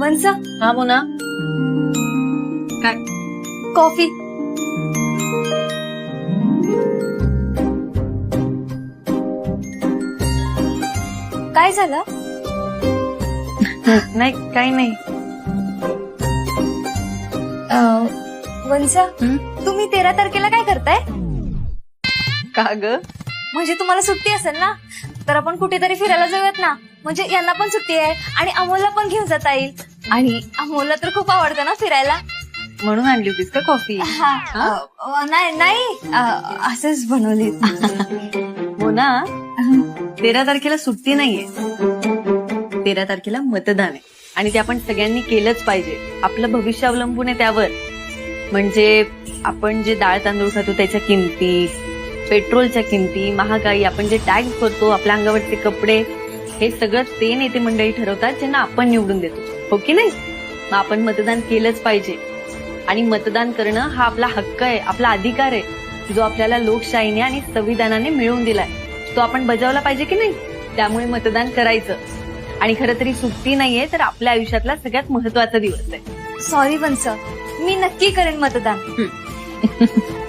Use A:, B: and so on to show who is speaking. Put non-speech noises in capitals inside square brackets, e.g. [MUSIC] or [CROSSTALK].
A: वंस.
B: हा मोना. काय?
A: कॉफी. काय झालं?
B: नाही काही नाही.
A: वंस? तुम्ही तेरा तारखेला काय करताय?
B: का ग?
A: म्हणजे तुम्हाला सुट्टी असेल ना तर आपण कुठेतरी फिरायला जाऊयात ना. म्हणजे यांना पण सुट्टी आहे आणि अमोलला पण घेऊन जाता येईल. आणि अमोलला तर खूप आवडतं ना फिरायला.
B: म्हणून आणली होतीस का कॉफी?
A: हा, अं, नाही नाही. अं, असंच बनवली
B: मोना तेरा तारखेला सुट्टी नाहीये. तेरा तारखेला मतदान आहे. आणि ते आपण सगळ्यांनी केलंच पाहिजे. आपलं भविष्य अवलंबून आहे त्यावर. म्हणजे आपण जे डाळ तांदूळ खातो त्याच्या किमती पेट्रोलच्या किमती महागाई आपण जे टॅक्स भरतो आपल्या अंगावरचे कपडे हे सगळं ते नेते मंडळी ठरवतात ज्यांना आपण निवडून देतो. हो की नाही? मग आपण मतदान केलंच पाहिजे. आणि मतदान करणं हा आपला हक्क आहे आपला अधिकार आहे जो आपल्याला लोकशाहीने आणि संविधानाने मिळवून दिलाय. तो आपण बजावला पाहिजे की नाही? त्यामुळे मतदान करायचं. आणि खरं तरी सुट्टी नाहीये तर आपल्या आयुष्यातला सगळ्यात महत्त्वाचा दिवस आहे.
A: सॉरी वंस मी नक्की करेन मतदान. [LAUGHS]